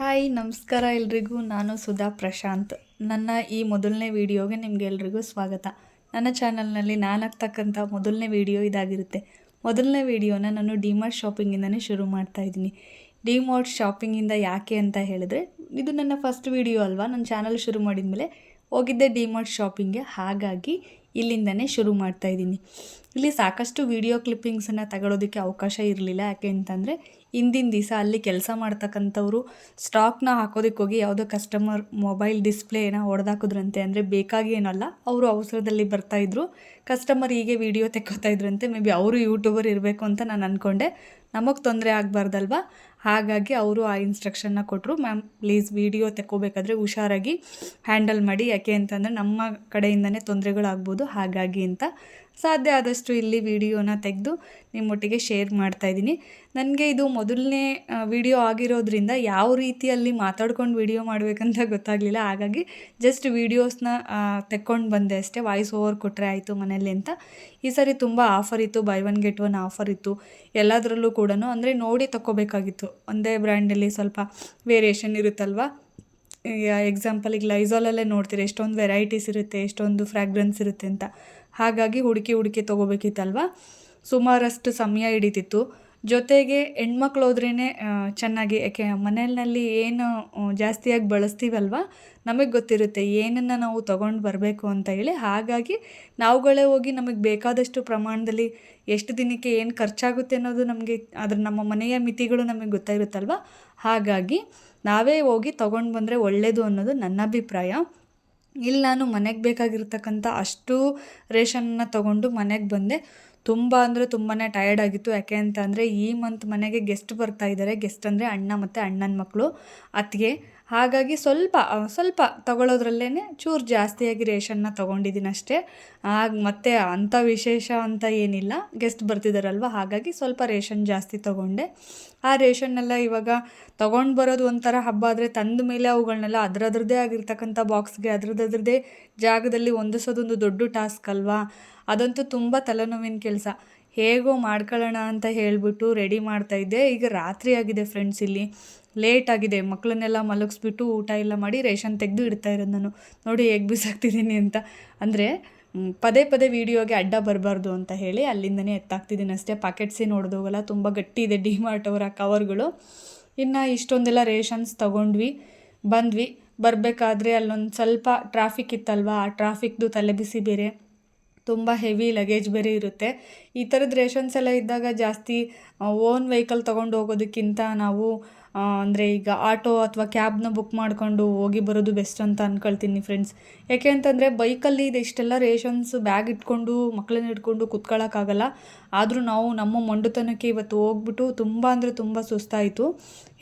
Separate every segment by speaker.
Speaker 1: Hi, ನಮಸ್ಕಾರ ಎಲ್ರಿಗೂ. ನಾನು ಸುಧಾ ಪ್ರಶಾಂತ್. ನನ್ನ ಈ ಮೊದಲನೇ ವಿಡಿಯೋಗೆ ನಿಮಗೆಲ್ರಿಗೂ ಸ್ವಾಗತ. ನನ್ನ ಚಾನಲ್ನಲ್ಲಿ ನಾನು ಹಾಕ್ತಕ್ಕಂಥ ಮೊದಲನೇ ವಿಡಿಯೋ ಇದಾಗಿರುತ್ತೆ. ಮೊದಲನೇ ವಿಡಿಯೋನ ನಾನು ಡಿಮಾರ್ಟ್ ಶಾಪಿಂಗಿಂದನೇ ಶುರು ಮಾಡ್ತಾ ಇದ್ದೀನಿ. ಡಿಮಾರ್ಟ್ ಶಾಪಿಂಗಿಂದ ಯಾಕೆ ಅಂತ ಹೇಳಿದ್ರೆ, ಇದು ನನ್ನ ಫಸ್ಟ್ ವಿಡಿಯೋ ಅಲ್ವಾ? ನನ್ನ ಚಾನಲ್ ಶುರು ಮಾಡಿದ ಮೇಲೆ ಹೋಗಿದ್ದೆ ಡಿಮಾರ್ಟ್ ಶಾಪಿಂಗ್ಗೆ. ಹಾಗಾಗಿ ಇಲ್ಲಿಂದನೇ ಶುರು ಮಾಡ್ತಾ ಇದ್ದೀನಿ. ಇಲ್ಲಿ ಸಾಕಷ್ಟು ವಿಡಿಯೋ ಕ್ಲಿಪ್ಪಿಂಗ್ಸನ್ನು ತಗೊಳ್ಳೋದಕ್ಕೆ ಅವಕಾಶ ಇರಲಿಲ್ಲ. ಯಾಕೆ ಅಂತಂದರೆ, ಹಿಂದಿನ ದಿವಸ ಅಲ್ಲಿ ಕೆಲಸ ಮಾಡ್ತಕ್ಕಂಥವ್ರು ಸ್ಟಾಕ್ನ ಹಾಕೋದಕ್ಕೆ ಹೋಗಿ ಯಾವುದೋ ಕಸ್ಟಮರ್ ಮೊಬೈಲ್ ಡಿಸ್ಪ್ಲೇನ ಹೊಡೆದಾಕಿದ್ರಂತೆ, ಅಂದರೆ ಬೇಕಾಗಿ ಏನಲ್ಲ, ಅವರು ಅವಸರದಲ್ಲಿ ಬರ್ತಾಯಿದ್ರು ಕಸ್ಟಮರ್ ಹೀಗೆ ವಿಡಿಯೋ ತೆಕ್ಕೋತಾ ಇದ್ರಂತೆ ಮೇ ಬಿ ಅವರು ಯೂಟ್ಯೂಬರ್ ಇರಬೇಕು ಅಂತ ನಾನು ಅಂದ್ಕೊಂಡೆ ನಮಗೆ ತೊಂದರೆ ಆಗಬಾರ್ದಲ್ವ? ಹಾಗಾಗಿ ಅವರು ಆ ಇನ್ಸ್ಟ್ರಕ್ಷನ್ನ ಕೊಟ್ಟರು ಮ್ಯಾಮ್ ಪ್ಲೀಸ್ ವಿಡಿಯೋ ತೆಕ್ಕೋಬೇಕಾದ್ರೆ ಹುಷಾರಾಗಿ ಹ್ಯಾಂಡಲ್ ಮಾಡಿ. ಯಾಕೆ ಅಂತಂದರೆ ನಮ್ಮ ಕಡೆಯಿಂದನೇ ತೊಂದರೆಗಳಾಗ್ಬೋದು. ಹಾಗಾಗಿ ಅಂತ ಸಾಧ್ಯ ಆದಷ್ಟು ಇಲ್ಲಿ ವಿಡಿಯೋನ ತೆಗೆದು ನಿಮ್ಮೊಟ್ಟಿಗೆ ಶೇರ್ ಮಾಡ್ತಾಯಿದ್ದೀನಿ ನನಗೆ ಇದು ಮೊದಲನೇ ವಿಡಿಯೋ ಆಗಿರೋದ್ರಿಂದ ಯಾವ ರೀತಿಯಲ್ಲಿ ಮಾತಾಡ್ಕೊಂಡು ವಿಡಿಯೋ ಮಾಡಬೇಕಂತ ಗೊತ್ತಾಗಲಿಲ್ಲ. ಹಾಗಾಗಿ ಜಸ್ಟ್ ವೀಡಿಯೋಸ್ನ ತೆಕ್ಕೊಂಡು ಬಂದೆ ಅಷ್ಟೇ. ವಾಯ್ಸ್ ಓವರ್ ಕೊಟ್ಟರೆ ಆಯಿತು ಮನೇಲಿ ಅಂತ. ಈ ಸರಿ ತುಂಬ ಆಫರ್ ಇತ್ತು. Buy one get one offer ಇತ್ತು. ಎಲ್ಲದರಲ್ಲೂ ಕೂಡ ಅಂದರೆ ನೋಡಿ ತಗೋಬೇಕಾಗಿತ್ತು ಒಂದೇ ಬ್ರ್ಯಾಂಡಲ್ಲಿ ಸ್ವಲ್ಪ ವೇರಿಯೇಷನ್ ಇರುತ್ತಲ್ವ? ಎಕ್ಸಾಂಪಲ್ ಈಗ ಲೈಝಾಲಲ್ಲೇ ನೋಡ್ತೀರಿ, ಎಷ್ಟೊಂದು ವೆರೈಟೀಸ್ ಇರುತ್ತೆ, ಎಷ್ಟೊಂದು ಫ್ರ್ಯಾಗ್ರೆನ್ಸ್ ಇರುತ್ತೆ ಅಂತ. ಹಾಗಾಗಿ ಹುಡುಕಿ ಹುಡುಕಿ ತೊಗೋಬೇಕಿತ್ತಲ್ವ? ಸುಮಾರಷ್ಟು ಸಮಯ ಹಿಡಿತಿತ್ತು. ಜೊತೆಗೆ ಹೆಣ್ಮಕ್ಳು ಹೋದ್ರೇ ಚೆನ್ನಾಗಿ ಯಾಕೆ ಮನೆಯಲ್ಲಿ ಏನು ಜಾಸ್ತಿಯಾಗಿ ಬಳಸ್ತೀವಲ್ವ? ನಮಗೆ ಗೊತ್ತಿರುತ್ತೆ, ಏನನ್ನು ನಾವು ತೊಗೊಂಡು ಬರಬೇಕು ಅಂತ ಹೇಳಿ. ಹಾಗಾಗಿ ನಾವುಗಳೇ ಹೋಗಿ ನಮಗೆ ಬೇಕಾದಷ್ಟು ಪ್ರಮಾಣದಲ್ಲಿ ಎಷ್ಟು ದಿನಕ್ಕೆ ಏನು ಖರ್ಚಾಗುತ್ತೆ ಅನ್ನೋದು ನಮಗೆ, ಅದ್ರ ನಮ್ಮ ಮನೆಯ ಮಿತಿಗಳು ನಮಗೆ ಗೊತ್ತಾಗಿರುತ್ತಲ್ವ? ಹಾಗಾಗಿ ನಾವೇ ಹೋಗಿ ತೊಗೊಂಡು ಬಂದರೆ ಒಳ್ಳೆಯದು ಅನ್ನೋದು ನನ್ನ ಅಭಿಪ್ರಾಯ. ಇಲ್ಲಿ ನಾನು ಮನೆಗೆ ಬೇಕಾಗಿರ್ತಕ್ಕಂಥ ಅಷ್ಟು ರೇಷನ್ನ ತೊಗೊಂಡು ಮನೆಗೆ ಬಂದೆ. ತುಂಬ ಅಂದರೆ ತುಂಬಾ ಟಯರ್ಡ್ ಆಗಿತ್ತು. ಯಾಕೆ ಅಂತ ಈ ಮಂತ್ ಮನೆಗೆ ಗೆಸ್ಟ್ ಬರ್ತಾ ಇದ್ದಾರೆ ಗೆಸ್ಟ್ ಅಂದರೆ ಅಣ್ಣ ಮತ್ತು ಅಣ್ಣನ ಮಕ್ಕಳು ಅತ್ತಿಗೆ. ಹಾಗಾಗಿ ಸ್ವಲ್ಪ ಸ್ವಲ್ಪ ತಗೊಳ್ಳೋದ್ರಲ್ಲೇ ಚೂರು ಜಾಸ್ತಿಯಾಗಿ ರೇಷನ್ನ ತೊಗೊಂಡಿದ್ದೀನಿ ಅಷ್ಟೇ ಆಗ ಮತ್ತೆ ಅಂಥ ವಿಶೇಷ ಅಂತ ಏನಿಲ್ಲ. ಗೆಸ್ಟ್ ಬರ್ತಿದ್ದಾರಲ್ವ ಹಾಗಾಗಿ ಸ್ವಲ್ಪ ರೇಷನ್ ಜಾಸ್ತಿ ತೊಗೊಂಡೆ. ಆ ರೇಷನ್ನೆಲ್ಲ ಇವಾಗ ತೊಗೊಂಡು ಬರೋದು ಒಂಥರ ಹಬ್ಬ, ಆದರೆ ತಂದ ಮೇಲೆ ಅವುಗಳನ್ನೆಲ್ಲ ಅದರದ್ರದ್ದೇ ಆಗಿರ್ತಕ್ಕಂಥ ಬಾಕ್ಸ್ಗೆ, ಅದರದ್ರದ್ದೇ ಜಾಗದಲ್ಲಿ ಹೊಂದಿಸೋದೊಂದು ದೊಡ್ಡ ಟಾಸ್ಕ್ ಅಲ್ವಾ? ಅದಂತೂ ತುಂಬ ತಲೆನೋವಿನ ಕೆಲಸ. ಹೇಗೋ ಮಾಡ್ಕೊಳ್ಳೋಣ ಅಂತ ಹೇಳಿಬಿಟ್ಟು ರೆಡಿ ಮಾಡ್ತಾಯಿದ್ದೆ ಈಗ ರಾತ್ರಿ ಆಗಿದೆ ಫ್ರೆಂಡ್ಸ್ ಇಲ್ಲಿ. ಲೇಟ್ ಆಗಿದೆ. ಮಕ್ಕಳನ್ನೆಲ್ಲ ಮಲಗಿಸ್ಬಿಟ್ಟು ಊಟ ಎಲ್ಲ ಮಾಡಿ ರೇಷನ್ ತೆಗೆದು ಇಡ್ತಾ ಇರೋದು ನಾನು. ನೋಡಿ ಹೇಗೆ ಬಿಸಾಕ್ತಿದ್ದೀನಿ ಅಂತ. ಅಂದರೆ ಪದೇ ಪದೇ ವೀಡಿಯೋಗೆ ಅಡ್ಡ ಬರಬಾರ್ದು ಅಂತ ಹೇಳಿ ಅಲ್ಲಿಂದನೇ ಎತ್ತಾಕ್ತಿದ್ದೀನಿ ಅಷ್ಟೇ. ಪಾಕೆಟ್ಸೇ ನೋಡಿದೋಗಲ್ಲ ತುಂಬ ಗಟ್ಟಿ ಇದೆ ಡಿ ಮಾರ್ಟ್ ಅವರ ಕವರ್ಗಳು ಇನ್ನು ಇಷ್ಟೊಂದೆಲ್ಲ ರೇಷನ್ಸ್ ತೊಗೊಂಡ್ವಿ, ಬಂದ್ವಿ. ಬರಬೇಕಾದ್ರೆ ಅಲ್ಲೊಂದು ಸ್ವಲ್ಪ ಟ್ರಾಫಿಕ್ ಇತ್ತಲ್ವ? ಆ ಟ್ರಾಫಿಕ್ದು ತಲೆಬಿಸಿ ಬೇರೆ. ತುಂಬ ಹೆವಿ ಲಗೇಜ್ ಬೇರೆ ಇರುತ್ತೆ. ಈ ಥರದ ರೇಷನ್ಸ್ ಎಲ್ಲ ಇದ್ದಾಗ ಜಾಸ್ತಿ ಓನ್ ವೆಹಿಕಲ್ ತೊಗೊಂಡು ಹೋಗೋದಕ್ಕಿಂತ ನಾವು ಅಂದರೆ ಈಗ ಆಟೋ ಅಥವಾ ಕ್ಯಾಬ್ನ ಬುಕ್ ಮಾಡಿಕೊಂಡು ಹೋಗಿ ಬರೋದು ಬೆಸ್ಟ್ ಅಂತ ಅಂದ್ಕೊಳ್ತೀನಿ ಫ್ರೆಂಡ್ಸ್ ಯಾಕೆ ಅಂತಂದರೆ ಬೈಕಲ್ಲಿ ಇಷ್ಟೆಲ್ಲ ರೇಷನ್ಸ್ ಬ್ಯಾಗ್ ಇಟ್ಕೊಂಡು ಮಕ್ಕಳನ್ನ ಇಟ್ಕೊಂಡು ಕುತ್ಕೊಳ್ಳೋಕ್ಕಾಗಲ್ಲ ಆದರೂ ನಾವು ನಮ್ಮ ಮೊಂಡುತನಕ್ಕೆ ಇವತ್ತು ಹೋಗ್ಬಿಟ್ಟು ತುಂಬ ಅಂದರೆ ತುಂಬ ಸುಸ್ತಾಯಿತು.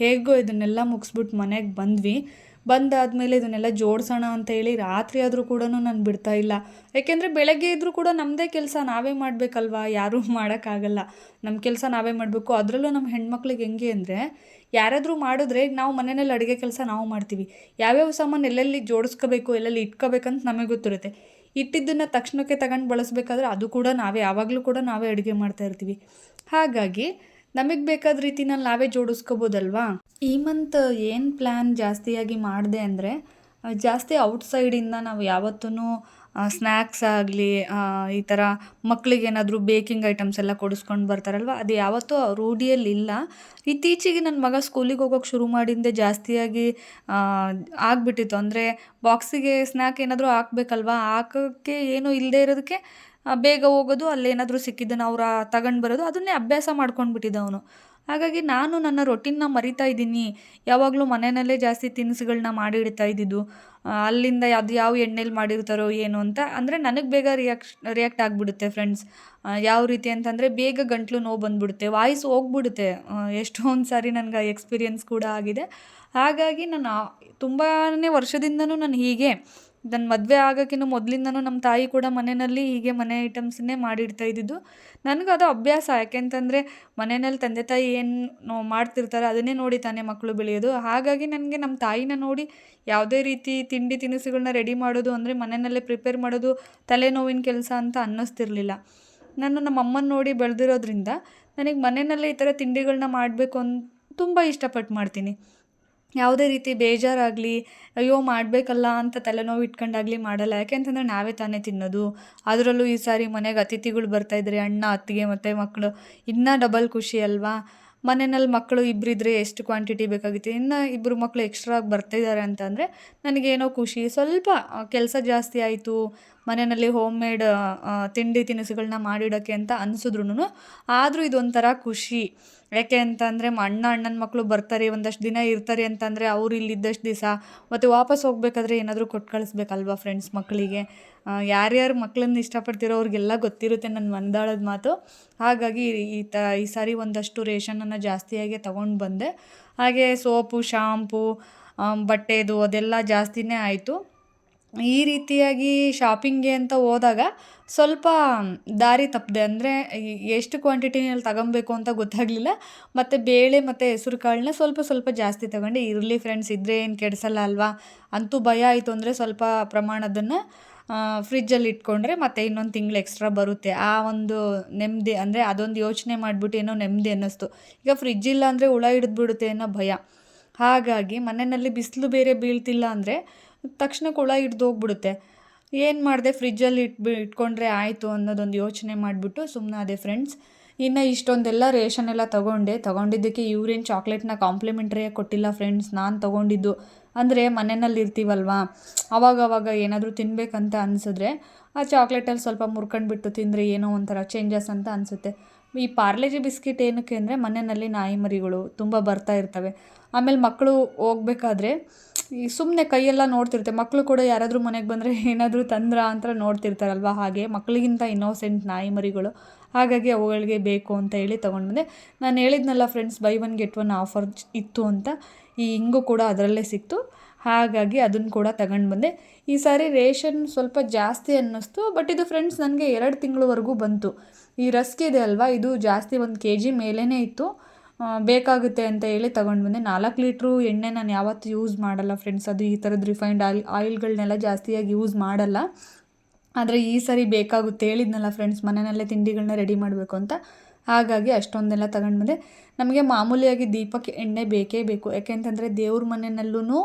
Speaker 1: ಹೇಗೋ ಇದನ್ನೆಲ್ಲ ಮುಗಿಸ್ಬಿಟ್ಟು ಮನೆಗೆ ಬಂದ್ವಿ. ಬಂದಾದಮೇಲೆ ಇದನ್ನೆಲ್ಲ ಜೋಡಿಸೋಣ ಅಂತ ಹೇಳಿ ರಾತ್ರಿ ಆದರೂ ಕೂಡ ನಾನು ಬಿಡ್ತಾ ಇಲ್ಲ. ಯಾಕೆಂದರೆ ಬೆಳಗ್ಗೆ ಇದ್ದರೂ ಕೂಡ ನಮ್ಮದೇ ಕೆಲಸ ನಾವೇ ಮಾಡಬೇಕಲ್ವಾ? ಯಾರೂ ಮಾಡೋಕ್ಕಾಗಲ್ಲ. ನಮ್ಮ ಕೆಲಸ ನಾವೇ ಮಾಡಬೇಕು. ಅದರಲ್ಲೂ ನಮ್ಮ ಹೆಣ್ಮಕ್ಳಿಗೆ ಹೆಂಗೆ ಅಂದರೆ ಯಾರಾದರೂ ಮಾಡಿದ್ರೆ ನಾವು ಮನೆಯಲ್ಲಿ ಅಡುಗೆ ಕೆಲಸ ನಾವು ಮಾಡ್ತೀವಿ. ಯಾವ್ಯಾವ ಸಾಮಾನು ಎಲ್ಲೆಲ್ಲಿ ಜೋಡಿಸ್ಕೋಬೇಕು, ಎಲ್ಲೆಲ್ಲಿ ಇಟ್ಕೋಬೇಕಂತ ನಮಗೆ ಗೊತ್ತಿರುತ್ತೆ. ಇಟ್ಟಿದ್ದನ್ನು ತಕ್ಷಣಕ್ಕೆ ತಗೊಂಡು ಬಳಸಬೇಕಾದ್ರೆ ಅದು ಕೂಡ ನಾವೇ ಯಾವಾಗಲೂ ಕೂಡ ನಾವೇ ಅಡುಗೆ ಮಾಡ್ತಾ ಇರ್ತೀವಿ. ಹಾಗಾಗಿ ನಮಗೆ ಬೇಕಾದ ರೀತಿನಲ್ಲಿ ನಾವೇ ಜೋಡಿಸ್ಕೋಬೋದಲ್ವಾ? ಈ ಮಂತ್ ಏನು ಪ್ಲ್ಯಾನ್ ಜಾಸ್ತಿಯಾಗಿ ಮಾಡಿದೆ ಅಂದರೆ ಜಾಸ್ತಿ ಔಟ್ಸೈಡಿಂದ ನಾವು ಯಾವತ್ತೂ ಸ್ನ್ಯಾಕ್ಸ್ ಆಗಲಿ ಈ ಥರ ಮಕ್ಕಳಿಗೇನಾದರೂ ಬೇಕಿಂಗ್ ಐಟಮ್ಸ್ ಎಲ್ಲ ಕೊಡಿಸ್ಕೊಂಡು ಬರ್ತಾರಲ್ವ? ಅದು ಯಾವತ್ತೂ ರೂಢಿಯಲ್ಲಿ ಇಲ್ಲ. ಇತ್ತೀಚೆಗೆ ನನ್ನ ಮಗ ಸ್ಕೂಲಿಗೆ ಹೋಗೋಕೆ ಶುರು ಮಾಡಿಂದೆ ಜಾಸ್ತಿಯಾಗಿ ಆಗಿಬಿಟ್ಟಿತ್ತು. ಅಂದರೆ, ಬಾಕ್ಸಿಗೆ ಸ್ನ್ಯಾಕ್ ಏನಾದರೂ ಹಾಕ್ಬೇಕಲ್ವ? ಹಾಕೋಕ್ಕೆ ಏನೂ ಇಲ್ಲದೇ ಇರೋದಕ್ಕೆ ಬೇಗ ಹೋಗೋದು, ಅಲ್ಲೇನಾದರೂ ಸಿಕ್ಕಿದ್ದನ್ನು ಅವ್ರು ತಗೊಂಡು ಬರೋದು, ಅದನ್ನೇ ಅಭ್ಯಾಸ ಮಾಡ್ಕೊಂಡ್ಬಿಟ್ಟಿದ್ದ ಅವನು. ಹಾಗಾಗಿ ನಾನು ನನ್ನ ರೊಟೀನ್ನ ಮರಿತಾ ಇದ್ದೀನಿ. ಯಾವಾಗಲೂ ಮನೆಯಲ್ಲೇ ಜಾಸ್ತಿ ತಿನಿಸುಗಳನ್ನ ಮಾಡಿ ಇಡ್ತಾ ಇದ್ದಿದ್ದು. ಅಲ್ಲಿಂದ ಅದು ಯಾವ ಎಣ್ಣೆಲಿ ಮಾಡಿರ್ತಾರೋ ಏನು ಅಂತ. ಅಂದರೆ ನನಗೆ ಬೇಗ ರಿಯಾಕ್ಷ್ ರಿಯಾಕ್ಟ್ ಆಗಿಬಿಡುತ್ತೆ ಫ್ರೆಂಡ್ಸ್ ಯಾವ ರೀತಿ ಅಂತಂದರೆ ಬೇಗ ಗಂಟ್ಲು ನೋವು ಬಂದುಬಿಡುತ್ತೆ, ವಾಯ್ಸ್ ಹೋಗ್ಬಿಡುತ್ತೆ. ಎಷ್ಟೊಂದು ಸಾರಿ ನನಗೆ ಎಕ್ಸ್ಪೀರಿಯನ್ಸ್ ಕೂಡ ಆಗಿದೆ. ಹಾಗಾಗಿ ನಾನು ತುಂಬಾ ವರ್ಷದಿಂದನೂ ನಾನು ಹೀಗೆ. ನನ್ನ ಮದುವೆ ಆಗೋಕ್ಕಿಂತ ಮೊದಲಿಂದನೂ ನಮ್ಮ ತಾಯಿ ಕೂಡ ಮನೆಯಲ್ಲಿ ಹೀಗೆ ಮನೆ ಐಟಮ್ಸನ್ನೇ ಮಾಡಿಡ್ತಾ ಇದ್ದಿದ್ದು. ನನಗೆ ಅದು ಅಭ್ಯಾಸ, ಯಾಕೆಂತಂದರೆ ಮನೆಯಲ್ಲಿ ತಂದೆ ತಾಯಿ ಏನು ಮಾಡ್ತಿರ್ತಾರೆ ಅದನ್ನೇ ನೋಡಿ ತಾನೇ ಮಕ್ಕಳು ಬೆಳೆಯೋದು. ಹಾಗಾಗಿ ನನಗೆ ನಮ್ಮ ತಾಯಿನ ನೋಡಿ ಯಾವುದೇ ರೀತಿ ತಿಂಡಿ ತಿನಿಸುಗಳನ್ನ ರೆಡಿ ಮಾಡೋದು ಅಂದರೆ ಮನೆಯಲ್ಲೇ ಪ್ರಿಪೇರ್ ಮಾಡೋದು ತಲೆನೋವಿನ ಕೆಲಸ ಅಂತ ಅನ್ನಿಸ್ತಿರ್ಲಿಲ್ಲ. ನಾನು ನಮ್ಮ ಅಮ್ಮನ ನೋಡಿ ಬೆಳೆದಿರೋದ್ರಿಂದ ನನಗೆ ಮನೆಯಲ್ಲೇ ಈ ಥರ ತಿಂಡಿಗಳನ್ನ ಮಾಡಬೇಕು ಅಂತ ತುಂಬ ಇಷ್ಟಪಟ್ಟು ಮಾಡ್ತೀನಿ. ಯಾವುದೇ ರೀತಿ ಬೇಜಾರಾಗಲಿ, ಅಯ್ಯೋ ಮಾಡಬೇಕಲ್ಲ ಅಂತ ತಲೆನೋವು ಇಟ್ಕೊಂಡಾಗಲಿ ಮಾಡಲ್ಲ. ಯಾಕೆಂತಂದರೆ ನಾವೇ ತಾನೇ ತಿನ್ನೋದು. ಅದರಲ್ಲೂ ಈ ಸಾರಿ ಮನೆಗೆ ಅತಿಥಿಗಳು ಬರ್ತಾಯಿದ್ದಾರೆ ಅಣ್ಣ, ಅತ್ತಿಗೆ ಮತ್ತು ಮಕ್ಕಳು, ಇನ್ನೂ ಡಬಲ್ ಖುಷಿ ಅಲ್ವಾ? ಮನೆಯಲ್ಲಿ ಮಕ್ಕಳು ಇಬ್ಬರಿದ್ರೆ ಎಷ್ಟು ಕ್ವಾಂಟಿಟಿ ಬೇಕಾಗಿತ್ತು? ಇನ್ನು ಇಬ್ಬರು ಮಕ್ಕಳು ಎಕ್ಸ್ಟ್ರಾ ಬರ್ತಿದ್ದಾರೆ ಅಂತಂದರೆ ನನಗೇನೋ ಖುಷಿ. ಸ್ವಲ್ಪ ಕೆಲಸ ಜಾಸ್ತಿ ಆಯಿತು. ಮನೆಯಲ್ಲಿ ಹೋಮ್ ಮೇಡ್ ತಿಂಡಿ ತಿನಿಸುಗಳನ್ನ ಮಾಡಿಡೋಕ್ಕೆ ಅಂತ ಅನಿಸಿದ್ರು ಆದರೂ ಇದೊಂಥರ ಖುಷಿ. ಯಾಕೆ ಅಂತಂದರೆ ಅಣ್ಣ ಅಣ್ಣನ ಮಕ್ಕಳು ಬರ್ತಾರೆ, ಒಂದಷ್ಟು ದಿನ ಇರ್ತಾರೆ ಅಂತಂದರೆ ಅವ್ರು ಇಲ್ಲಿದ್ದಷ್ಟು ದಿವಸ ಮತ್ತು ವಾಪಸ್ ಹೋಗ್ಬೇಕಾದ್ರೆ ಏನಾದರೂ ಕೊಟ್ಟು ಕಳಿಸ್ಬೇಕಲ್ವಾ ಫ್ರೆಂಡ್ಸ್ ಮಕ್ಕಳಿಗೆ ಯಾರ್ಯಾರು ಮಕ್ಕಳನ್ನ ಇಷ್ಟಪಡ್ತಿರೋ ಅವ್ರಿಗೆಲ್ಲ ಗೊತ್ತಿರುತ್ತೆ ನನ್ನ ಮಂದಾಳದ ಮಾತು. ಹಾಗಾಗಿ ಈ ತ, ಈ ಸಾರಿ ಒಂದಷ್ಟು ರೇಷನನ್ನು ಜಾಸ್ತಿಯಾಗಿ ತೊಗೊಂಡು ಬಂದೆ. ಹಾಗೆ ಸೋಪು, ಶಾಂಪು ಬಟ್ಟೆದು ಅದೆಲ್ಲ ಜಾಸ್ತಿನೇ ಆಯಿತು. ಈ ರೀತಿಯಾಗಿ ಶಾಪಿಂಗ್ಗೆ ಅಂತ ಹೋದಾಗ ಸ್ವಲ್ಪ ದಾರಿ ತಪ್ಪಿದೆ, ಅಂದರೆ ಎಷ್ಟು ಕ್ವಾಂಟಿಟಿನಲ್ಲಿ ತಗೊಬೇಕು ಅಂತ ಗೊತ್ತಾಗಲಿಲ್ಲ. ಮತ್ತು ಬೇಳೆ ಮತ್ತು ಹೆಸರು ಕಾಳನ್ನ ಸ್ವಲ್ಪ ಸ್ವಲ್ಪ ಜಾಸ್ತಿ ತಗೊಂಡೆ. ಇರಲಿ ಫ್ರೆಂಡ್ಸ್ ಇದ್ದರೆ ಏನು ಕೆಡಿಸಲ್ಲ ಅಲ್ವಾ? ಅಂತೂ ಭಯ ಆಯಿತು ಅಂದರೆ ಸ್ವಲ್ಪ ಪ್ರಮಾಣದನ್ನು ಫ್ರಿಜ್ಜಲ್ಲಿ ಇಟ್ಕೊಂಡ್ರೆ ಮತ್ತೆ ಇನ್ನೊಂದು ತಿಂಗಳು ಎಕ್ಸ್ಟ್ರಾ ಬರುತ್ತೆ. ಆ ಒಂದು ನೆಮ್ಮದಿ ಅಂದರೆ ಅದೊಂದು ಯೋಚನೆ ಮಾಡಿಬಿಟ್ಟು ಏನೋ ನೆಮ್ಮದಿ ಅನ್ನಿಸ್ತು. ಈಗ ಫ್ರಿಜ್ ಇಲ್ಲ ಅಂದರೆ ಹುಳ ಹಿಡಿದ್ಬಿಡುತ್ತೆ ಅನ್ನೋ ಭಯ. ಹಾಗಾಗಿ ಮನೆಯಲ್ಲಿ ಬಿಸಿಲು ಬೇರೆ ಬೀಳ್ತಿಲ್ಲ ಅಂದರೆ ತಕ್ಷಣಕ್ಕೆ ಕೊಳ ಹಿಡ್ದು ಹೋಗ್ಬಿಡುತ್ತೆ. ಏನು ಮಾಡಿದೆ? ಫ್ರಿಜ್ಜಲ್ಲಿ ಇಟ್ಬಿ ಇಟ್ಕೊಂಡ್ರೆ ಆಯಿತು ಅನ್ನೋದೊಂದು ಯೋಚನೆ ಮಾಡಿಬಿಟ್ಟು ಸುಮ್ಮನೆ ಅದೇ ಫ್ರೆಂಡ್ಸ್ ಇನ್ನು ಇಷ್ಟೊಂದೆಲ್ಲ ರೇಷನ್ ಎಲ್ಲ ತೊಗೊಂಡೆ. ತೊಗೊಂಡಿದ್ದಕ್ಕೆ ಇವ್ರೇನು ಚಾಕ್ಲೇಟ್ನ ಕಾಂಪ್ಲಿಮೆಂಟ್ರಿಯಾಗಿ ಕೊಟ್ಟಿಲ್ಲ ಫ್ರೆಂಡ್ಸ್ ನಾನು ತೊಗೊಂಡಿದ್ದು. ಅಂದರೆ ಮನೆಯಲ್ಲಿ ಇರ್ತೀವಲ್ವಾ ಅವಾಗವಾಗ ಅವಾಗ ಏನಾದರೂ ತಿನ್ನಬೇಕಂತ ಅನಿಸಿದ್ರೆ ಆ ಚಾಕ್ಲೇಟಲ್ಲಿ ಸ್ವಲ್ಪ ಮುರ್ಕೊಂಡ್ಬಿಟ್ಟು ತಿಂದರೆ ಏನೋ ಒಂಥರ ಚೇಂಜಸ್ ಅಂತ ಅನಿಸುತ್ತೆ. ಈ ಪಾರ್ಲೆಜಿ ಬಿಸ್ಕಿಟ್ ಏನಕ್ಕೆ ಅಂದರೆ ಮನೆಯಲ್ಲಿ ನಾಯಿ ಮರಿಗಳು ತುಂಬ ಬರ್ತಾ ಇರ್ತವೆ. ಆಮೇಲೆ ಮಕ್ಕಳು ಹೋಗ್ಬೇಕಾದ್ರೆ ಈ ಸುಮ್ಮನೆ ಕೈಯೆಲ್ಲ ನೋಡ್ತಿರುತ್ತೆ. ಮಕ್ಕಳು ಕೂಡ ಯಾರಾದರೂ ಮನೆಗೆ ಬಂದರೆ ಏನಾದರೂ ತಂದ್ರ ಅಂತ ನೋಡ್ತಿರ್ತಾರಲ್ವ? ಹಾಗೆ ಮಕ್ಕಳಿಗಿಂತ ಇನ್ನೋಸೆಂಟ್ ನಾಯಿ ಮರಿಗಳು. ಹಾಗಾಗಿ ಅವುಗಳಿಗೆ ಬೇಕು ಅಂತ ಹೇಳಿ ತೊಗೊಂಡ್ಬಂದೆ ನಾನು ಹೇಳಿದ್ನಲ್ಲ friends buy one get one offer ಇತ್ತು ಅಂತ. ಈ ಹಿಂಗು ಕೂಡ ಅದರಲ್ಲೇ ಸಿಕ್ತು. ಹಾಗಾಗಿ ಅದನ್ನು ಕೂಡ ತಗೊಂಡು ಬಂದೆ. ಈ ಸಾರಿ ರೇಷನ್ ಸ್ವಲ್ಪ ಜಾಸ್ತಿ ಅನ್ನಿಸ್ತು ಬಟ್ ಇದು ಫ್ರೆಂಡ್ಸ್ ನನಗೆ ಎರಡು ತಿಂಗಳವರೆಗೂ ಬಂತು. ಈ ರಸ್ಕ್ ಇದೆ ಅಲ್ವಾ? ಇದು ಜಾಸ್ತಿ ಒಂದು ಕೆ ಜಿ ಮೇಲೇ ಇತ್ತು. ಬೇಕಾಗುತ್ತೆ ಅಂತ ಹೇಳಿ ತಗೊಂಡು ಬಂದೆ. ನಾಲ್ಕು ಲೀಟ್ರು ಎಣ್ಣೆ ನಾನು ಯಾವತ್ತೂ ಯೂಸ್ ಮಾಡಲ್ಲ ಫ್ರೆಂಡ್ಸ್ ಅದು ಈ ಥರದ್ದು ರಿಫೈನ್ಡ್ ಆಯಿಲ್ ಆಯಿಲ್ಗಳನ್ನೆಲ್ಲ ಜಾಸ್ತಿಯಾಗಿ ಯೂಸ್ ಮಾಡಲ್ಲ. ಆದರೆ ಈ ಸರಿ ಬೇಕಾಗುತ್ತೆ ಹೇಳಿದ್ನಲ್ಲ ಫ್ರೆಂಡ್ಸ್ ಮನೆಯಲ್ಲೇ ತಿಂಡಿಗಳನ್ನ ರೆಡಿ ಮಾಡಬೇಕು ಅಂತ. ಹಾಗಾಗಿ ಅಷ್ಟೊಂದೆಲ್ಲ ತಗೊಂಡು ಬಂದೆ. ನಮಗೆ ಮಾಮೂಲಿಯಾಗಿ ದೀಪಕ್ಕೆ ಎಣ್ಣೆ ಬೇಕೇ ಬೇಕು. ಯಾಕೆಂತಂದರೆ ದೇವ್ರ ಮನೆಯಲ್ಲೂ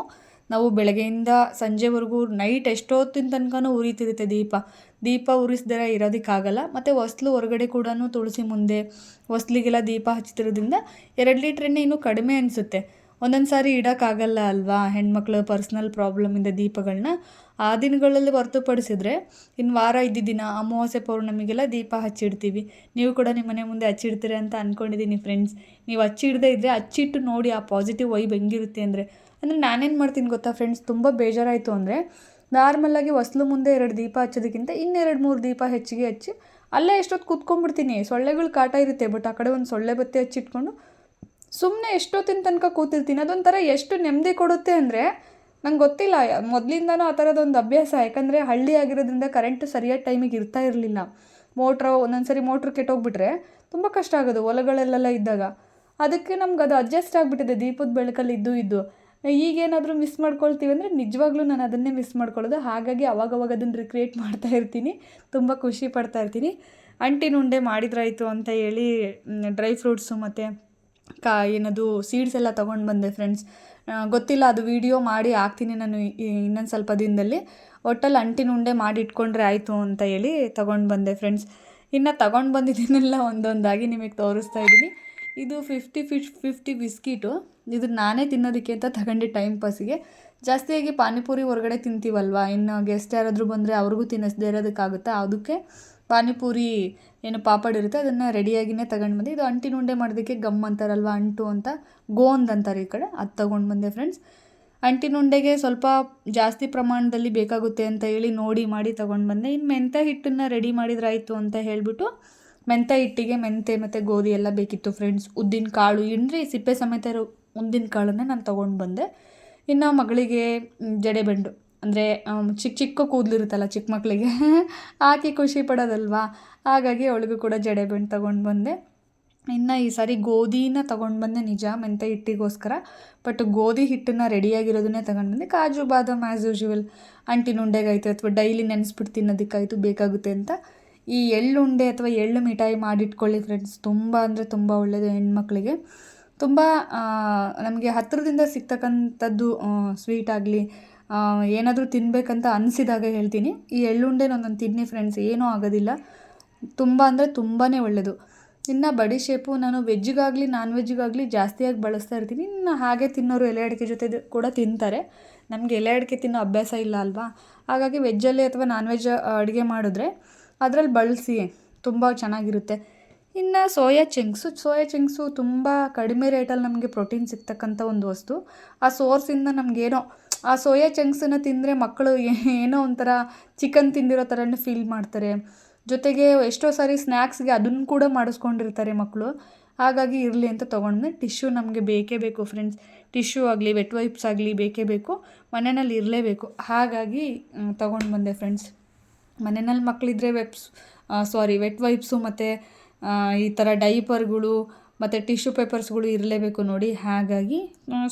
Speaker 1: ನಾವು ಬೆಳಗ್ಗೆಯಿಂದ ಸಂಜೆವರೆಗೂ ನೈಟ್ ಎಷ್ಟೊತ್ತಿನ ತನಕನೂ ಉರಿತಿರುತ್ತೆ ದೀಪ. ದೀಪ ಉರಿಸಿದ್ರೆ ಇರೋದಕ್ಕಾಗಲ್ಲ, ಮತ್ತು ಹೊಸ್ಲು ಹೊರಗಡೆ ಕೂಡ ತುಳಸಿ ಮುಂದೆ, ಹೊಸ್ಲಿಗೆಲ್ಲ ದೀಪ ಹಚ್ತಿರೋದ್ರಿಂದ ಎರಡು ಲೀಟ್ರ್ ಎಣ್ಣೆ ಇನ್ನೂ ಕಡಿಮೆ ಅನಿಸುತ್ತೆ. ಒಂದೊಂದು ಸಾರಿ ಇಡೋಕ್ಕಾಗಲ್ಲ ಅಲ್ವಾ? ಹೆಣ್ಮಕ್ಳು ಪರ್ಸ್ನಲ್ ಪ್ರಾಬ್ಲಮಿಂದ ದೀಪಗಳನ್ನ ಆ ದಿನಗಳಲ್ಲಿ ಹೊರತುಪಡಿಸಿದ್ರೆ ಇನ್ನು ವಾರ ಇದ್ದಿದ್ದ ದಿನ ಅಮಾವಾಸ್ಯೆ ಪೌರ್ಣಮಿಗೆಲ್ಲ ದೀಪ ಹಚ್ಚಿಡ್ತೀವಿ. ನೀವು ಕೂಡ ನಿಮ್ಮ ಮನೆ ಮುಂದೆ ಹಚ್ಚಿಡ್ತೀರಿ ಅಂತ ಅಂದ್ಕೊಂಡಿದ್ದೀನಿ ಫ್ರೆಂಡ್ಸ್ ನೀವು ಹಚ್ಚಿಡದೇ ಇದ್ದರೆ ಹಚ್ಚಿಟ್ಟು ನೋಡಿ ಆ ಪಾಸಿಟಿವ್ ವೈಬ್ ಹೆಂಗಿರುತ್ತೆ ಅಂದರೆ. ಅಂದರೆ ನಾನೇನು ಮಾಡ್ತೀನಿ ಗೊತ್ತಾ ಫ್ರೆಂಡ್ಸ್ ತುಂಬ ಬೇಜಾರಾಯಿತು ಅಂದರೆ ನಾರ್ಮಲಾಗಿ ಹೊಸ್ಲು ಮುಂದೆ ಎರಡು ದೀಪ ಹಚ್ಚೋದಕ್ಕಿಂತ ಇನ್ನೆರಡು ಮೂರು ದೀಪ ಹೆಚ್ಚಿಗೆ ಹಚ್ಚಿ ಅಲ್ಲೇ ಎಷ್ಟೊತ್ತು ಕೂತ್ಕೊಂಡ್ಬಿಡ್ತೀನಿ. ಸೊಳ್ಳೆಗಳು ಕಾಟ ಇರುತ್ತೆ ಬಟ್ ಆ ಕಡೆ ಒಂದು ಸೊಳ್ಳೆ ಬತ್ತಿ ಹಚ್ಚಿಟ್ಕೊಂಡು ಸುಮ್ಮನೆ ಎಷ್ಟೊತ್ತಿನ ತನಕ ಕೂತಿರ್ತೀನಿ. ಅದೊಂಥರ ಎಷ್ಟು ನೆಮ್ಮದಿ ಕೊಡುತ್ತೆ ಅಂದರೆ ನಂಗೆ ಗೊತ್ತಿಲ್ಲ. ಮೊದಲಿಂದನೂ ಆ ಥರದೊಂದು ಅಭ್ಯಾಸ. ಯಾಕಂದರೆ ಹಳ್ಳಿ ಆಗಿರೋದ್ರಿಂದ ಕರೆಂಟು ಸರಿಯಾದ ಟೈಮಿಗೆ ಇರ್ತಾ ಇರಲಿಲ್ಲ. ಮೋಟ್ರ್ ಒಂದೊಂದು ಸರಿ ಮೋಟ್ರ್ ಕೆಟ್ಟೋಗ್ಬಿಟ್ರೆ ತುಂಬ ಕಷ್ಟ ಆಗೋದು ಹೊಲಗಳಲ್ಲೆಲ್ಲ ಇದ್ದಾಗ. ಅದಕ್ಕೆ ನಮ್ಗೆ ಅದು ಅಡ್ಜಸ್ಟ್ ಆಗಿಬಿಟ್ಟಿದೆ. ದೀಪದ ಬೆಳಕಲ್ಲಿ ಇದ್ದು ಇದ್ದು. ಈಗೇನಾದರೂ ಮಿಸ್ ಮಾಡ್ಕೊಳ್ತೀವಿ ಅಂದರೆ ನಿಜವಾಗ್ಲೂ ನಾನು ಅದನ್ನೇ ಮಿಸ್ ಮಾಡ್ಕೊಳ್ಳೋದು. ಹಾಗಾಗಿ ಅವಾಗವಾಗ ಅದನ್ನು ರಿಕ್ರಿಯೇಟ್ ಮಾಡ್ತಾ ಇರ್ತೀನಿ. ತುಂಬ ಖುಷಿ ಪಡ್ತಾ ಇರ್ತೀನಿ. ಅಂಟಿನ ಉಂಡೆ ಮಾಡಿದ್ರಾಯಿತು ಅಂತ ಹೇಳಿ ಡ್ರೈ ಫ್ರೂಟ್ಸು ಮತ್ತು ಕಾ, ಏನದು ಸೀಡ್ಸ್ ಎಲ್ಲ ತೊಗೊಂಡು ಬಂದೆ ಫ್ರೆಂಡ್ಸ್ ಗೊತ್ತಿಲ್ಲ, ಅದು ವೀಡಿಯೋ ಮಾಡಿ ಹಾಕ್ತೀನಿ ನಾನು ಇನ್ನೊಂದು ಸ್ವಲ್ಪ ದಿನದಲ್ಲಿ. ಒಟ್ಟಲ್ಲಿ ಅಂಟಿನ ಉಂಡೆ ಮಾಡಿ ಇಟ್ಕೊಂಡ್ರೆ ಆಯಿತು ಅಂತ ಹೇಳಿ ತೊಗೊಂಡು ಬಂದೆ ಫ್ರೆಂಡ್ಸ್ ಇನ್ನು ತೊಗೊಂಡು ಬಂದಿದ್ದೀನೆಲ್ಲ ಒಂದೊಂದಾಗಿ ನಿಮಗೆ ತೋರಿಸ್ತಾ ಇದ್ದೀನಿ. ಇದು ಫಿಫ್ಟಿ ಫಿಫ್ ಫಿಫ್ಟಿ ಬಿಸ್ಕಿಟು ಇದು ನಾನೇ ತಿನ್ನೋದಕ್ಕೆ ಅಂತ ತಗೊಂಡೆ ಟೈಮ್ ಪಾಸಿಗೆ ಜಾಸ್ತಿಯಾಗಿ ಪಾನಿಪುರಿ ಹೊರಗಡೆ ತಿಂತೀವಲ್ವ? ಇನ್ನು ಗೆಸ್ಟ್ ಯಾರಾದರೂ ಬಂದರೆ ಅವ್ರಿಗೂ ತಿನ್ನಿಸ್ದೇ ಇರೋದಕ್ಕಾಗುತ್ತಾ? ಅದಕ್ಕೆ ಪಾನಿಪುರಿ ಏನು ಪಾಪಡ್ ಇರುತ್ತೆ, ಅದನ್ನು ರೆಡಿಯಾಗಿಯೇ ತಗೊಂಡು ಬಂದೆ, ಇದು ಅಂಟಿನ ಉಂಡೆ ಮಾಡೋದಕ್ಕೆ ಗಮ್ ಅಂತಾರಲ್ವ, ಅಂಟು ಅಂತ, ಗೋಂದ್ ಅಂತಾರೆ ಈ ಕಡೆ, ಅದು ತಗೊಂಡು ಬಂದೆ ಫ್ರೆಂಡ್ಸ್ ಅಂಟಿನ ಉಂಡೆಗೆ ಸ್ವಲ್ಪ ಜಾಸ್ತಿ ಪ್ರಮಾಣದಲ್ಲಿ ಬೇಕಾಗುತ್ತೆ ಅಂತ ಹೇಳಿ ನೋಡಿ ಮಾಡಿ ತೊಗೊಂಡು ಬಂದೆ. ಇನ್ನು ಮೆಂತ್ಯ ಹಿಟ್ಟನ್ನು ರೆಡಿ ಮಾಡಿದ್ರಾಯಿತು ಅಂತ ಹೇಳಿಬಿಟ್ಟು, ಮೆಂತ್ಯ ಹಿಟ್ಟಿಗೆ ಮೆಂತೆ ಮತ್ತು ಗೋಧಿ ಎಲ್ಲ ಬೇಕಿತ್ತು ಫ್ರೆಂಡ್ಸ್ ಉದ್ದಿನ ಕಾಳು ಇನ್ರಿ ಸಿಪ್ಪೆ ಸಮೇತ ಇರೋ ಉದ್ದಿನ ಕಾಳನ್ನೇ ನಾನು ತೊಗೊಂಡು ಬಂದೆ. ಇನ್ನು ಮಗಳಿಗೆ ಜಡೆಬೆಂಡು ಅಂದರೆ ಚಿಕ್ಕ ಚಿಕ್ಕ ಕೂದಲಿರುತ್ತಲ್ಲ ಚಿಕ್ಕ ಮಕ್ಕಳಿಗೆ ಹಾಕಿ ಖುಷಿ ಪಡೋದಲ್ವಾ? ಹಾಗಾಗಿ ಅವಳಿಗೂ ಕೂಡ ಜಡೆಬೆಂಡು ತೊಗೊಂಡು ಬಂದೆ. ಇನ್ನು ಈ ಸಾರಿ ಗೋಧಿನ ತೊಗೊಂಡು ಬಂದೆ ನಿಜ ಮೆಂತೆ ಹಿಟ್ಟಿಗೋಸ್ಕರ. ಬಟ್ ಗೋಧಿ ಹಿಟ್ಟನ್ನು ರೆಡಿಯಾಗಿರೋದನ್ನೇ ತಗೊಂಡು ಬಂದೆ. ಕಾಜು, ಬಾದಾಮ್ ಆ್ಯಸ್ ಯೂಶುವಲ್ ಅಂಟಿನ ಉಂಡೆಗಾಯಿತು ಅಥವಾ ಡೈಲಿ ನೆನೆಸ್ಬಿಟ್ಟು ತಿನ್ನೋದಕ್ಕಾಯಿತು ಬೇಕಾಗುತ್ತೆ ಅಂತ. ಈ ಎಳ್ಳುಂಡೆ ಅಥವಾ ಎಳ್ಳು ಮಿಠಾಯಿ ಮಾಡಿಟ್ಕೊಳ್ಳಿ ಫ್ರೆಂಡ್ಸ್ ತುಂಬ ಅಂದರೆ ತುಂಬ ಒಳ್ಳೆಯದು ಹೆಣ್ಮಕ್ಳಿಗೆ. ತುಂಬ ನಮಗೆ ಹತ್ತಿರದಿಂದ ಸಿಗ್ತಕ್ಕಂಥದ್ದು ಸ್ವೀಟ್ ಆಗಲಿ ಏನಾದರೂ ತಿನ್ನಬೇಕಂತ ಅನಿಸಿದಾಗ ಹೇಳ್ತೀನಿ. ಈ ಎಳ್ಳುಂಡೆನ ಒಂದೊಂದು ತಿನ್ನಿ ಫ್ರೆಂಡ್ಸ್ ಏನೂ ಆಗೋದಿಲ್ಲ. ತುಂಬ ಅಂದರೆ ತುಂಬಾ ಒಳ್ಳೆಯದು ಇನ್ನು ಬಡಿ ಶೇಪು ನಾನು ವೆಜ್ಜಿಗಾಗಲಿ ನಾನ್ ವೆಜ್ಜಿಗಾಗಲಿ ಜಾಸ್ತಿಯಾಗಿ ಬಳಸ್ತಾ ಇರ್ತೀನಿ. ಇನ್ನು ಹಾಗೆ ತಿನ್ನೋರು ಎಲೆ ಅಡಿಕೆ ಜೊತೆ ಕೂಡ ತಿಂತಾರೆ. ನಮಗೆ ಎಲೆ ಅಡಿಕೆ ತಿನ್ನೋ ಅಭ್ಯಾಸ ಇಲ್ಲ ಅಲ್ವಾ? ಹಾಗಾಗಿ ವೆಜ್ಜಲ್ಲಿ ಅಥವಾ ನಾನ್ ವೆಜ್ ಅಡುಗೆ ಮಾಡಿದ್ರೆ ಅದರಲ್ಲಿ ಬಳಸಿ, ತುಂಬ ಚೆನ್ನಾಗಿರುತ್ತೆ. ಇನ್ನು ಸೋಯಾ ಚಿಂಗ್ಸು ಸೋಯಾ ಚಿಂಗ್ಸು ತುಂಬ ಕಡಿಮೆ ರೇಟಲ್ಲಿ ನಮಗೆ ಪ್ರೋಟೀನ್ ಸಿಗ್ತಕ್ಕಂಥ ಒಂದು ವಸ್ತು. ಆ ಸೋರ್ಸಿಂದ ನಮಗೇನೋ ಆ ಸೋಯಾ ಚಂಕ್ಸನ್ನು ತಿಂದರೆ ಮಕ್ಕಳು ಏನೋ ಒಂಥರ ಚಿಕನ್ ತಿಂದಿರೋ ಥರನೇ ಫೀಲ್ ಮಾಡ್ತಾರೆ. ಜೊತೆಗೆ ಎಷ್ಟೋ ಸಾರಿ ಸ್ನ್ಯಾಕ್ಸ್ಗೆ ಅದನ್ನು ಕೂಡ ಮಾಡಿಸ್ಕೊಂಡಿರ್ತಾರೆ ಮಕ್ಕಳು. ಹಾಗಾಗಿ ಇರಲಿ ಅಂತ ತೊಗೊಂಡ್ಮೆ ಟಿಶ್ಯೂ ನಮಗೆ ಬೇಕೇ ಬೇಕು ಫ್ರೆಂಡ್ಸ್ ಟಿಶ್ಯೂ ಆಗಲಿ ವೆಟ್ ವೈಪ್ಸ್ ಆಗಲಿ ಬೇಕೇ ಬೇಕು. ಮನೆಯಲ್ಲಿ ಇರಲೇಬೇಕು. ಹಾಗಾಗಿ ತೊಗೊಂಡು ಬಂದೆ ಫ್ರೆಂಡ್ಸ್ ಮನೆಯಲ್ಲಿ ಮಕ್ಕಳಿದ್ರೆ ವೆಪ್ಸ್ ಸಾರಿ ವೆಟ್ ವೈಪ್ಸು ಮತ್ತು ಈ ಥರ ಡೈಪರ್ಗಳು ಮತ್ತು ಟಿಶ್ಯೂ ಪೇಪರ್ಸ್ಗಳು ಇರಲೇಬೇಕು ನೋಡಿ. ಹಾಗಾಗಿ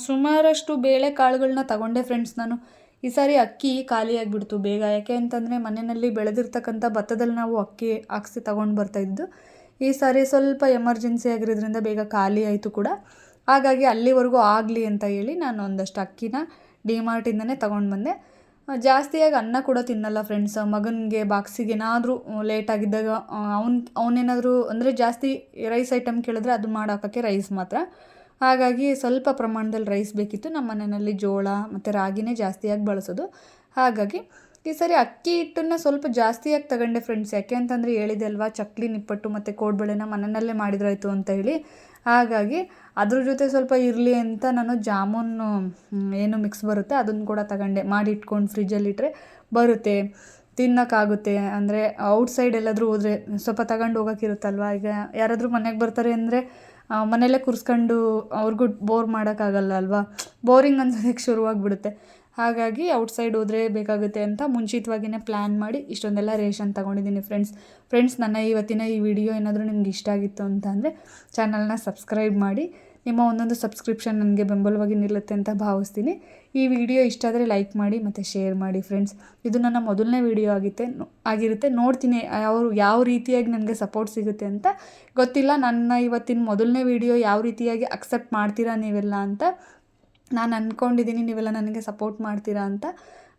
Speaker 1: ಸುಮಾರಷ್ಟು ಬೇಳೆ ಕಾಳುಗಳನ್ನ ತಗೊಂಡೆ ಫ್ರೆಂಡ್ಸ್ ನಾನು. ಈ ಸಾರಿ ಅಕ್ಕಿ ಖಾಲಿಯಾಗಿಬಿಡ್ತು ಬೇಗ. ಯಾಕೆ ಅಂತಂದರೆ ಮನೆಯಲ್ಲಿ ಬೆಳೆದಿರ್ತಕ್ಕಂಥ ಭತ್ತದಲ್ಲಿ ನಾವು ಅಕ್ಕಿ ಹಾಕ್ಸಿ ತಗೊಂಡು ಬರ್ತಾಯಿದ್ದು ಈ ಸಾರಿ ಸ್ವಲ್ಪ ಎಮರ್ಜೆನ್ಸಿ ಆಗಿರೋದ್ರಿಂದ ಬೇಗ ಖಾಲಿ ಆಯಿತು ಕೂಡ. ಹಾಗಾಗಿ ಅಲ್ಲಿವರೆಗೂ ಆಗಲಿ ಅಂತ ಹೇಳಿ ನಾನು ಒಂದಷ್ಟು ಅಕ್ಕಿನ ಡಿಮಾರ್ಟಿಂದನೇ ತೊಗೊಂಡು ಬಂದೆ. ಜಾಸ್ತಿಯಾಗಿ ಅನ್ನ ಕೂಡ ತಿನ್ನಲ್ಲ ಫ್ರೆಂಡ್ಸ್ ಮಗನಿಗೆ ಬಾಕ್ಸಿಗೆ ಏನಾದರೂ ಲೇಟಾಗಿದ್ದಾಗ ಅವ್ನು, ಅವನೇನಾದರೂ ಅಂದರೆ ಜಾಸ್ತಿ ರೈಸ್ ಐಟಮ್ ಕೇಳಿದ್ರೆ ಅದು ಮಾಡಾಕೋಕ್ಕೆ ರೈಸ್ ಮಾತ್ರ. ಹಾಗಾಗಿ ಸ್ವಲ್ಪ ಪ್ರಮಾಣದಲ್ಲಿ ರೈಸ್ ಬೇಕಿತ್ತು. ನಮ್ಮ ಮನೆಯಲ್ಲಿ ಜೋಳ ಮತ್ತು ರಾಗಿನೇ ಜಾಸ್ತಿಯಾಗಿ ಬಳಸೋದು. ಹಾಗಾಗಿ ಈ ಸರಿ ಅಕ್ಕಿ ಹಿಟ್ಟನ್ನು ಸ್ವಲ್ಪ ಜಾಸ್ತಿಯಾಗಿ ತಗೊಂಡೆ ಫ್ರೆಂಡ್ಸ್ ಯಾಕೆ ಅಂತಂದರೆ ಹೇಳಿದೆ ಅಲ್ವಾ, ಚಕ್ಲಿ, ನಿಪ್ಪಟ್ಟು ಮತ್ತು ಕೋಡ್ಬಳೆನ ಮನೆಯಲ್ಲೇ ಮಾಡಿದ್ರಾಯ್ತು ಅಂತ ಹೇಳಿ. ಹಾಗಾಗಿ ಅದ್ರ ಜೊತೆ ಸ್ವಲ್ಪ ಇರಲಿ ಅಂತ ನಾನು ಜಾಮೂನು ಏನು ಮಿಕ್ಸ್ ಬರುತ್ತೆ ಅದನ್ನು ಕೂಡ ತಗೊಂಡೆ. ಮಾಡಿ ಇಟ್ಕೊಂಡು ಫ್ರಿಜ್ಜಲ್ಲಿಟ್ಟರೆ ಬರುತ್ತೆ ತಿನ್ನೋಕ್ಕಾಗುತ್ತೆ ಅಂದರೆ ಔಟ್ಸೈಡ್ ಎಲ್ಲಾದರೂ ಹೋದರೆ ಸ್ವಲ್ಪ ತಗೊಂಡು ಹೋಗೋಕ್ಕಿರುತ್ತಲ್ವ ಈಗ ಯಾರಾದರೂ ಮನೆಗೆ ಬರ್ತಾರೆ ಅಂದರೆ ಮನೆಯಲ್ಲೇ ಕೂರಿಸ್ಕೊಂಡು ಅವ್ರಿಗೂ ಬೋರ್ ಮಾಡೋಕ್ಕಾಗಲ್ಲ ಅಲ್ವಾ? ಬೋರಿಂಗ್ ಅನ್ಸೋದಕ್ಕೆ ಶುರುವಾಗ್ಬಿಡುತ್ತೆ. ಹಾಗಾಗಿ ಔಟ್ಸೈಡ್ ಹೋದರೆ ಬೇಕಾಗುತ್ತೆ ಅಂತ ಮುಂಚಿತವಾಗಿಯೇ ಪ್ಲ್ಯಾನ್ ಮಾಡಿ ಇಷ್ಟೊಂದೆಲ್ಲ ರೇಷನ್ ತಗೊಂಡಿದ್ದೀನಿ ಫ್ರೆಂಡ್ಸ್ ಫ್ರೆಂಡ್ಸ್ ನನ್ನ ಇವತ್ತಿನ ಈ ವಿಡಿಯೋ ಏನಾದರೂ ನಿಮ್ಗೆ ಇಷ್ಟ ಆಗಿತ್ತು ಅಂತ ಅಂದರೆ ಚಾನಲ್ನ ಸಬ್ಸ್ಕ್ರೈಬ್ ಮಾಡಿ. ನಿಮ್ಮ ಒಂದೊಂದು ಸಬ್ಸ್ಕ್ರಿಪ್ಷನ್ ನನಗೆ ಬೆಂಬಲವಾಗಿ ನಿಲ್ಲುತ್ತೆ ಅಂತ ಭಾವಿಸ್ತೀನಿ. ಈ ವಿಡಿಯೋ ಇಷ್ಟ ಆದರೆ ಲೈಕ್ ಮಾಡಿ ಮತ್ತು ಶೇರ್ ಮಾಡಿ ಫ್ರೆಂಡ್ಸ್ ಇದು ನನ್ನ ಮೊದಲನೇ ವಿಡಿಯೋ ಆಗಿತ್ತೆ. ಆಗಿರುತ್ತೆ. ನೋಡ್ತೀನಿ ಅವರು ಯಾವ ರೀತಿಯಾಗಿ ನನಗೆ ಸಪೋರ್ಟ್ ಸಿಗುತ್ತೆ ಅಂತ. ಗೊತ್ತಿಲ್ಲ ನನ್ನ ಇವತ್ತಿನ ಮೊದಲನೇ ವಿಡಿಯೋ ಯಾವ ರೀತಿಯಾಗಿ ಅಕ್ಸೆಪ್ಟ್ ಮಾಡ್ತೀರಾ ನೀವೆಲ್ಲ ಅಂತ. ನಾನು ಅಂದ್ಕೊಂಡಿದ್ದೀನಿ ನೀವೆಲ್ಲ ನನಗೆ ಸಪೋರ್ಟ್ ಮಾಡ್ತೀರಾ ಅಂತ.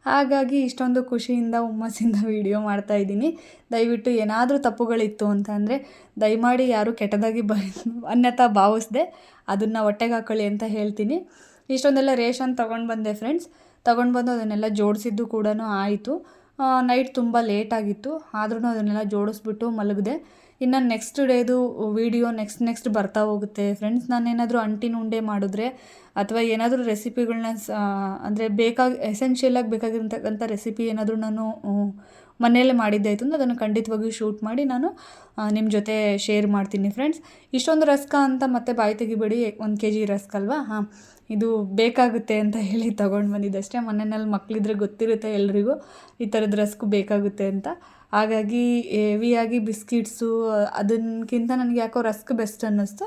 Speaker 1: ಹಾಗಾಗಿ ಇಷ್ಟೊಂದು ಖುಷಿಯಿಂದ, ಹುಮ್ಮಸ್ಸಿಂದ ವೀಡಿಯೋ ಮಾಡ್ತಾಯಿದ್ದೀನಿ ದಯವಿಟ್ಟು ಏನಾದರೂ ತಪ್ಪುಗಳಿತ್ತು ಅಂತ ಅಂದರೆ, ದಯಮಾಡಿ ಯಾರು ಕೆಟ್ಟದಾಗಿ ಬ ಅನ್ಯತಾ ಭಾವಿಸ್ದೆ ಅದನ್ನು ಹೊಟ್ಟೆಗೆ ಹಾಕೊಳ್ಳಿ ಅಂತ ಹೇಳ್ತೀನಿ. ಇಷ್ಟೊಂದೆಲ್ಲ ರೇಷನ್ ತೊಗೊಂಡು ಬಂದೆ ಫ್ರೆಂಡ್ಸ್ ತೊಗೊಂಡು ಬಂದು ಅದನ್ನೆಲ್ಲ ಜೋಡಿಸಿದ್ದು ಕೂಡ ಆಯಿತು. ನೈಟ್ ತುಂಬ ಲೇಟಾಗಿತ್ತು ಆದ್ರೂ ಅದನ್ನೆಲ್ಲ ಜೋಡಿಸ್ಬಿಟ್ಟು ಮಲಗಿದೆ. ಇನ್ನು ನೆಕ್ಸ್ಟ್ ಡೇದು ವೀಡಿಯೋ ನೆಕ್ಸ್ಟ್ ನೆಕ್ಸ್ಟ್ ಬರ್ತಾ ಹೋಗುತ್ತೆ. ಫ್ರೆಂಡ್ಸ್ ನಾನೇನಾದರೂ ಅಂಟಿನ ಉಂಡೆ ಮಾಡಿದ್ರೆ ಅಥವಾ ಏನಾದರೂ ರೆಸಿಪಿಗಳನ್ನ ಸ ಅಂದರೆ ಬೇಕಾಗಿ ಎಸೆನ್ಷಿಯಲಾಗಿ ಬೇಕಾಗಿರ್ತಕ್ಕಂಥ ರೆಸಿಪಿ ಏನಾದರೂ ನಾನು ಮನೆಯಲ್ಲೇ ಮಾಡಿದ್ದಾಯಿತು ಅಂದರೆ ಅದನ್ನು ಖಂಡಿತವಾಗಿಯೂ ಶೂಟ್ ಮಾಡಿ ನಾನು ನಿಮ್ಮ ಜೊತೆ ಶೇರ್ ಮಾಡ್ತೀನಿ ಫ್ರೆಂಡ್ಸ್ ಇಷ್ಟೊಂದು ರಸ್ಕ ಅಂತ ಮತ್ತೆ ಬಾಯಿ ತೆಗಿಬೇಡಿ. ಒಂದು ಕೆ ಜಿ ರಸ್ಕ್ ಅಲ್ವಾ? ಹಾಂ. ಇದು ಬೇಕಾಗುತ್ತೆ ಅಂತ ಹೇಳಿ ತೊಗೊಂಡು ಬಂದಿದ್ದಷ್ಟೇ. ಮನೆಯಲ್ಲಿ ಮಕ್ಕಳಿದ್ರೆ ಗೊತ್ತಿರುತ್ತೆ ಎಲ್ರಿಗೂ ಈ ಥರದ ರಸ್ಕು ಬೇಕಾಗುತ್ತೆ ಅಂತ. ಹಾಗಾಗಿ ಹೆವಿಯಾಗಿ ಬಿಸ್ಕಿಟ್ಸು ಅದಕ್ಕಿಂತ ನನಗೆ ಯಾಕೋ ರಸ್ಕ್ ಬೆಸ್ಟ್ ಅನ್ನಿಸ್ತು.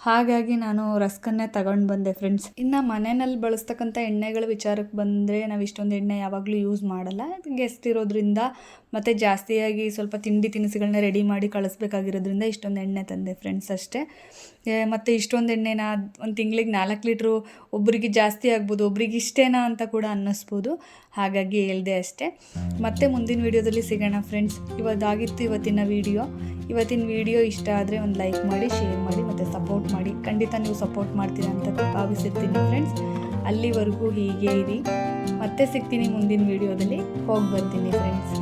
Speaker 1: ಹಾಗಾಗಿ ನಾನು ರಸ್ಕನ್ನೇ ತಗೊಂಡು ಬಂದೆ ಫ್ರೆಂಡ್ಸ್ ಇನ್ನು ಮನೆಯಲ್ಲಿ ಬಳಸ್ತಕ್ಕಂಥ ಎಣ್ಣೆಗಳ ವಿಚಾರಕ್ಕೆ ಬಂದರೆ ನಾವು ಇಷ್ಟೊಂದು ಎಣ್ಣೆ ಯಾವಾಗಲೂ ಯೂಸ್ ಮಾಡಲ್ಲ. ಗೆಸ್ಟ್ ಇರೋದ್ರಿಂದ ಮತ್ತು ಜಾಸ್ತಿಯಾಗಿ ಸ್ವಲ್ಪ ತಿಂಡಿ ತಿನಿಸುಗಳನ್ನ ರೆಡಿ ಮಾಡಿ ಕಳಿಸ್ಬೇಕಾಗಿರೋದ್ರಿಂದ ಇಷ್ಟೊಂದು ಎಣ್ಣೆ ತಂದೆ ಫ್ರೆಂಡ್ಸ್ ಅಷ್ಟೇ. ಮತ್ತು ಇಷ್ಟೊಂದು ಎಣ್ಣೆನ ಒಂದು ತಿಂಗಳಿಗೆ ನಾಲ್ಕು ಲೀಟ್ರು ಒಬ್ಬರಿಗೆ ಜಾಸ್ತಿ ಆಗ್ಬೋದು, ಒಬ್ರಿಗೆ ಇಷ್ಟೇನಾ ಅಂತ ಕೂಡ ಅನ್ನಿಸ್ಬೋದು. ಹಾಗಾಗಿ ಹೇಳ್ದೆ ಅಷ್ಟೇ. ಮತ್ತೆ ಮುಂದಿನ ವೀಡಿಯೋದಲ್ಲಿ ಸಿಗೋಣ ಫ್ರೆಂಡ್ಸ್ ಇವತ್ತಾಗಿತ್ತು ಇವತ್ತಿನ ವೀಡಿಯೋ. ಇವತ್ತಿನ ವೀಡಿಯೋ ಇಷ್ಟ ಆದರೆ ಒಂದು ಲೈಕ್ ಮಾಡಿ ಶೇರ್ ಮಾಡಿ, ಮತ್ತು ಸಪೋರ್ಟ್ ಮಾಡಿ. ಖಂಡಿತ ನೀವು ಸಪೋರ್ಟ್ ಮಾಡ್ತೀರಾ ಅಂತ ಭಾವಿಸಿರ್ತೀನಿ ಫ್ರೆಂಡ್ಸ್ ಅಲ್ಲಿವರೆಗೂ ಹೀಗೆ ಇರಿ. ಮತ್ತೆ ಸಿಗ್ತೀನಿ ಮುಂದಿನ ವೀಡಿಯೋದಲ್ಲಿ. ಹೋಗಿ ಬರ್ತೀನಿ ಫ್ರೆಂಡ್ಸ್